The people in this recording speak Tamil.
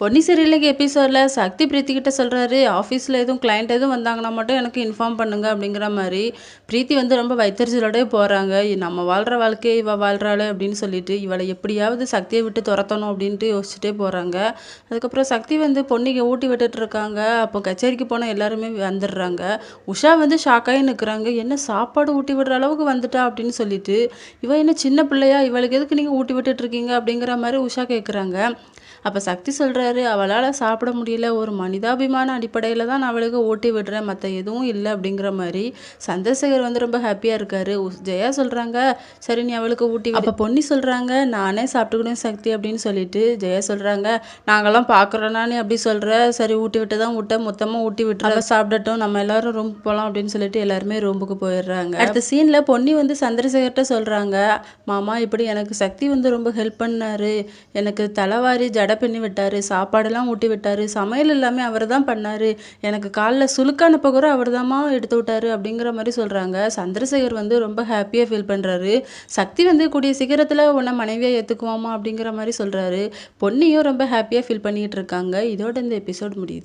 பொன்னி சீரியலுக்கு எபிசோடில் சக்தி பிரீத்திக்கிட்ட சொல்கிறாரு ஆஃபீஸில் எதுவும் கிளைண்ட் எதுவும் வந்தாங்கன்னா மட்டும் எனக்கு இன்ஃபார்ம் பண்ணுங்க அப்படிங்கிற மாதிரி. பிரீத்தி வந்து ரொம்ப வைத்தறிச்சலோடய போகிறாங்க நம்ம வாழ்கிற வாழ்க்கையை இவள் வாழ்கிறாள் அப்படின்னு சொல்லிட்டு இவளை எப்படியாவது சக்தியை விட்டு துரத்தணும் அப்படின்ட்டு யோசிச்சுட்டே போகிறாங்க அதுக்கப்புறம் சக்தி வந்து பொண்ணிக்கு ஊட்டி விட்டுட்டு இருக்காங்க. அப்போ கச்சேரிக்கு போனால் எல்லாருமே வந்துடுறாங்க. உஷா வந்து ஷாக்காகி நிற்கிறாங்க என்ன சாப்பாடு ஊட்டி விடுற அளவுக்கு வந்துட்டா? அப்படின்னு சொல்லிட்டு இவள் என்ன சின்ன பிள்ளையா? இவளுக்கு எதுக்கு நீங்கள் ஊட்டி விட்டுட்டு இருக்கீங்க? அப்படிங்கிற மாதிரி உஷா கேட்குறாங்க அப்போ சக்தி சொல்கிற சொல்கிறாரு அவளால் சாப்பிட முடியல. ஒரு மனிதாபிமான அடிப்படையில் தான் நான் அவளுக்கு ஓட்டி விடுறேன். மற்ற எதுவும் இல்லை அப்படிங்கிற மாதிரி சந்திரசேகர் வந்து ரொம்ப ஹாப்பியாக இருக்காரு. ஜெயா சொல்கிறாங்க சரி நீ அவளுக்கு ஊட்டி அப்போ பொன்னி சொல்கிறாங்க நானே சாப்பிட்டுக்கணும் சக்தி அப்படின்னு சொல்லிட்டு ஜெயா சொல்கிறாங்க நாங்கள்லாம் பார்க்குறோன்னா நீ அப்படி சொல்கிற சரி ஊட்டி விட்டு தான் விட்ட மொத்தமாக ஊட்டி விட்டு அவள் சாப்பிடட்டும். நம்ம எல்லாரும் ரூமுக்கு போகலாம் அப்படின்னு சொல்லிட்டு எல்லாருமே ரூமுக்கு போயிடுறாங்க. அடுத்த சீனில் பொன்னி வந்து சந்திரசேகர்கிட்ட சொல்கிறாங்க மாமா இப்படி எனக்கு சக்தி வந்து ரொம்ப ஹெல்ப் பண்ணாரு. எனக்கு தலைவாரி ஜட பண்ணி விட்டார். சாப்பாடெல்லாம் ஊட்டி விட்டார் சமையல் எல்லாமே அவர் தான் பண்ணார். எனக்கு காலில் சுழுக்கான கூட அவர் தாம்மா எடுத்து விட்டார் அப்படிங்கிற மாதிரி சொல்கிறாங்க சந்திரசேகர் வந்து ரொம்ப ஹாப்பியாக ஃபீல் பண்ணுறாரு சக்தி வந்து கூடிய சீக்கிரத்தில் உன்னை மனைவியாக ஏற்றுக்குவாமா அப்படிங்கிற மாதிரி சொல்கிறாரு பொன்னியும் ரொம்ப ஹாப்பியாக ஃபீல் பண்ணிகிட்டு இருக்காங்க. இதோட இந்த எபிசோட் முடியுது.